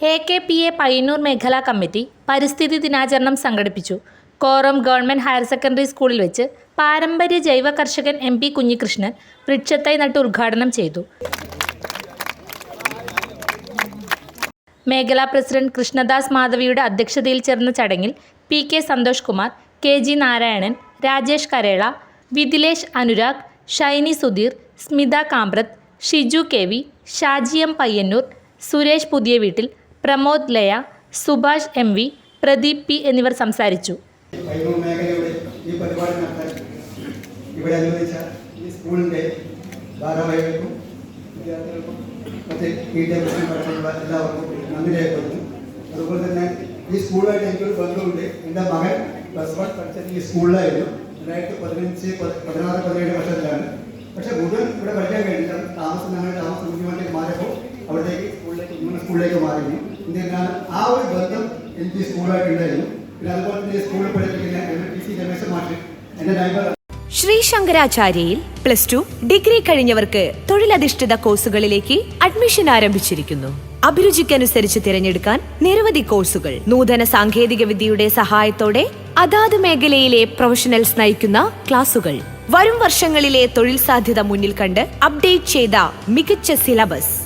A K P A Payyanur മേഖലാ committee പരിസ്ഥിതി ദിനാചരണം സംഘടിപ്പിച്ചു. കോറം ഗവൺമെന്റ് ഹയർ സെക്കൻഡറി സ്കൂളിൽ വെച്ച് പാരമ്പര്യ ജൈവ കർഷകൻ എം പി കുഞ്ഞികൃഷ്ണൻ വൃക്ഷത്തൈ നട്ട് ഉദ്ഘാടനം ചെയ്തു. മേഖലാ പ്രസിഡന്റ് കൃഷ്ണദാസ് മാധവിയുടെ അധ്യക്ഷതയിൽ ചേർന്ന ചടങ്ങിൽ P K Santhosh Kumar K G Narayanan Rajesh Karela Vidilesh Anurag Shiny Sudheer Smitha Kambrath Shiju K V Shaji M Payyanur Suresh Puthiya Veettil Pramod Laya Subhash M V Pradeep P എന്നിവർ സംസാരിച്ചു. ഈ പരിപാടി നടത്താൻ ഇവിടെ അനുവദിച്ച ഈ സ്കൂളിന്റെ ഭാരവാഹികൾക്കും വിദ്യാർത്ഥികൾക്കും മറ്റ് പി ടി പ്രസിഡന്റുള്ള എല്ലാവർക്കും നന്ദി അതുപോലെ തന്നെ ഈ സ്കൂളുമായിട്ട് എനിക്കൊരു ബന്ധമുണ്ട്. എന്റെ മകൻ പ്ലസ് വൺ പഠിച്ചത് ഈ സ്കൂളിലായിരുന്നു. രണ്ടായിരത്തി പതിനഞ്ച് പതിനാറ് പതിനേഴ് വർഷത്തിലാണ്. പക്ഷെ മുഴുവൻ ഇവിടെ പഠിക്കാൻ കഴിഞ്ഞില്ല. താമസം ഞങ്ങൾ താമസം മുഖ്യമന്ത്രി മാറിയപ്പോൾ അവിടേക്ക് സ്കൂളിലേക്ക് സ്കൂളിലേക്ക് മാറിയിരുന്നു. എന്നിരുന്നാലും ആ ഒരു ബന്ധം എനിക്ക് ഉണ്ടായിരുന്നു. പിന്നെ അതുപോലെ തന്നെ സ്കൂളിൽ പഠിപ്പിക്കുന്ന ശ്രീ ശങ്കരാചാര്യയിൽ പ്ലസ് ടു ഡിഗ്രി കഴിഞ്ഞവർക്ക് തൊഴിലധിഷ്ഠിത കോഴ്സുകളിലേക്ക് അഡ്മിഷൻ ആരംഭിച്ചിരിക്കുന്നു. അഭിരുചിക്കനുസരിച്ച് തിരഞ്ഞെടുക്കാൻ നിരവധി കോഴ്സുകൾ നൂതന സാങ്കേതിക വിദ്യയുടെ സഹായത്തോടെ അതാത് മേഖലയിലെ പ്രൊഫഷണൽസ് നയിക്കുന്ന ക്ലാസുകൾ വരും വർഷങ്ങളിലെ തൊഴിൽ സാധ്യത മുന്നിൽ കണ്ട് അപ്ഡേറ്റ് ചെയ്ത മികച്ച സിലബസ്